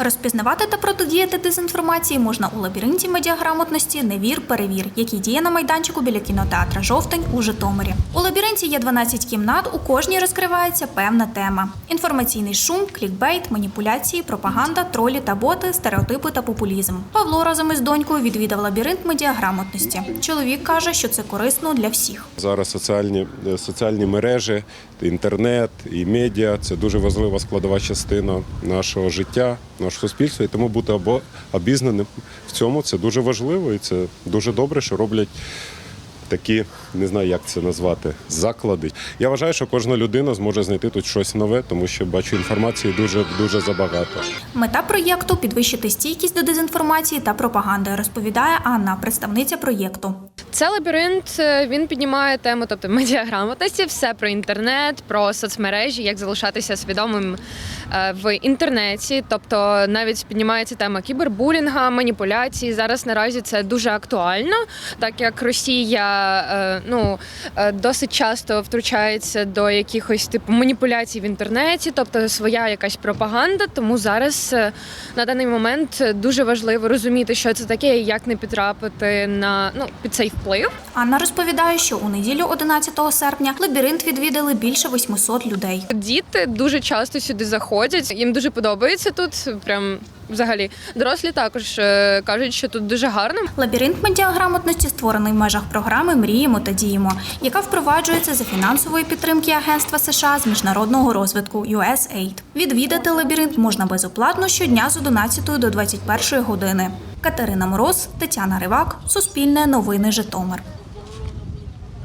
Розпізнавати та протидіяти дезінформації можна у лабіринті медіаграмотності Невір перевір, який діє на майданчику біля кінотеатра Жовтень у Житомирі. У лабіринті є 12 кімнат. У кожній розкривається певна тема: інформаційний шум, клікбейт, маніпуляції, пропаганда, тролі та боти, стереотипи та популізм. Павло разом із донькою відвідав лабіринт медіаграмотності. Чоловік каже, що це корисно для всіх. Зараз соціальні, е, соціальні мережі, інтернет і медіа це дуже важлива складова частина нашого життя, нашого суспільства. І тому бути або обізнаним в цьому це дуже важливо і це дуже добре, що роблять. Такі не знаю, як це назвати, заклади. Я вважаю, що кожна людина зможе знайти тут щось нове, тому що бачу інформації дуже дуже забагато. Мета проєкту підвищити стійкість до дезінформації та пропаганди, розповідає Анна, представниця проєкту. Це лабіринт. е, Він піднімає тему, тобто медіаграмотності, все про інтернет, про соцмережі, як залишатися свідомим е, в інтернеті. Тобто навіть піднімається тема кібербулінга, маніпуляцій. Зараз наразі це дуже актуально, так як Росія е, ну е, досить часто втручається до якихось типу маніпуляцій в інтернеті, тобто своя якась пропаганда. Тому зараз е, на даний момент дуже важливо розуміти, що це таке, і як не потрапити на ну під цей вплив. Анна розповідає, що у неділю 11 серпня лабіринт відвідали більше 800 людей. Діти дуже часто сюди заходять. Їм дуже подобається тут. Прям взагалі дорослі також е, кажуть, що тут дуже гарно. Лабіринт медіаграмотності створений в межах програми Мріємо та діємо, яка впроваджується за фінансової підтримки Агентства США з міжнародного розвитку USAID. Відвідати лабіринт можна безоплатно щодня з 11 до 21 години. Катерина Мороз, Тетяна Ривак, Суспільне новини Житомир.